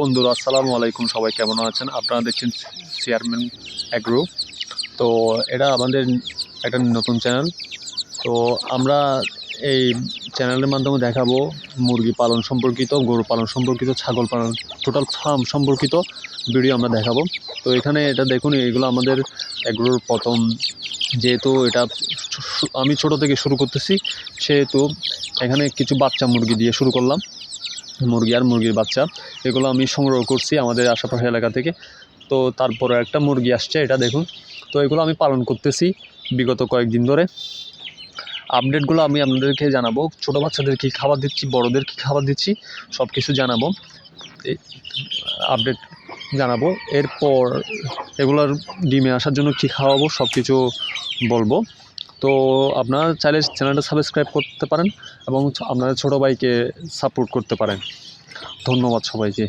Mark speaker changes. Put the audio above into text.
Speaker 1: বন্ধুরা, আসসালামু আলাইকুম। সবাই কেমন আছেন? আপনারা দেখছেন চেয়ারম্যান অ্যাগ্রো তো এটা আমাদের একটা নতুন চ্যানেল তো আমরা এই চ্যানেলের মাধ্যমে দেখাবো মুরগি পালন সম্পর্কিত, গরু পালন সম্পর্কিত, ছাগল পালন টোটাল ফার্ম সম্পর্কিত ভিডিও আমরা দেখাবো। তো এখানে এটা দেখুন, এগুলো আমাদের অ্যাগ্রোর প্রথম, যেহেতু এটা আমি ছোট থেকে শুরু করতেছি, সেহেতু এখানে কিছু বাচ্চা মুরগি দিয়ে শুরু করলাম। মুরগি আর মুরগির বাচ্চা, এগুলো আমি সংগ্রহ করছি আমাদের আশেপাশে এলাকা থেকে। তো তারপরে একটা মুরগি আসছে, এটা দেখুন। তো এগুলো আমি পালন করতেছি বিগত কয়েকদিন ধরে। আপডেটগুলো আমি আপনাদেরকে জানাব। ছোটো বাচ্চাদের কী খাবার দিচ্ছি, বড়দের কী খাবার দিচ্ছি সব কিছু জানাব আপডেট জানাব। এরপর এগুলোর ডিমে আসার জন্য কী খাওয়াবো সব কিছু বলব। তো আপনারা চাইলে চ্যানেলটা সাবস্ক্রাইব করতে পারেন এবং আপনাদের ছোটো ভাইকে সাপোর্ট করতে পারেন। ধন্যবাদ সবাইকে।